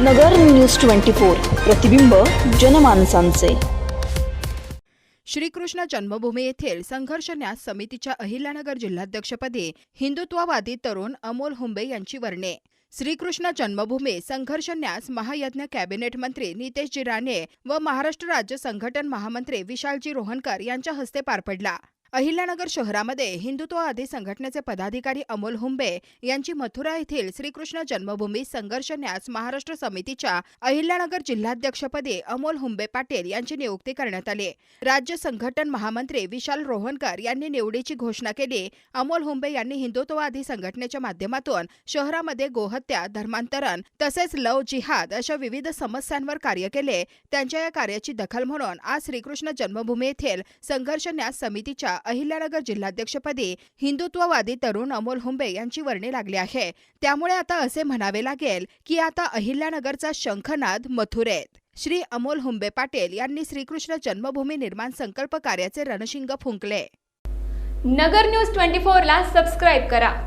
नगर news twenty four प्रतिबिंब जनमानसांचे. श्रीकृष्ण जन्मभूमी येथील संघर्ष न्यास समितीच्या अहिल्यानगर जिल्हाध्यक्षपदी हिंदुत्ववादी तरुण अमोल हुंबे यांची वर्णे. श्रीकृष्ण जन्मभूमी संघर्ष न्यास महायज्ञ कॅबिनेट मंत्री नितेशजी राणे व महाराष्ट्र राज्य संघटन महामंत्री विशालजी रोहनकर यांच्या हस्ते पार पडला. अहिल्यानगर शहरामध्ये हिंदुत्ववादी संघटनेचे पदाधिकारी अमोल हुंबे यांची मथुरा येथील श्रीकृष्ण जन्मभूमी संघर्ष न्यास महाराष्ट्र समितीच्या अहिल्यानगर जिल्हाध्यक्षपदी अमोल हुंबे पाटील यांची नियुक्ती करण्यात आली. राज्य संघटन महामंत्री विशाल रोहनकर यांनी निवडीची घोषणा केली. अमोल हुंबे यांनी हिंदुत्ववादी संघटनेच्या माध्यमातून शहरामध्ये गोहत्या धर्मांतरण तसेच लव जिहाद अशा विविध समस्यांवर कार्य केले. त्यांच्या या कार्याची दखल म्हणून आज श्रीकृष्ण जन्मभूमी येथील संघर्ष न्यास समितीच्या अहिल्यानगर जिल्हाध्यक्षपदी हिंदुत्ववादी तरुण अमोल हुंबे यांची वर्णी लागली आहे. त्यामुळे आता असे म्हणावे लागेल की आता अहिल्यानगरचा शंखनाद मथुरेत श्री अमोल हुंबे पाटील यांनी श्रीकृष्ण जन्मभूमी निर्माण संकल्प कार्याचे रणशिंग फुंकले. नगर न्यूज ट्वेंटी फोरला सबस्क्राईब करा.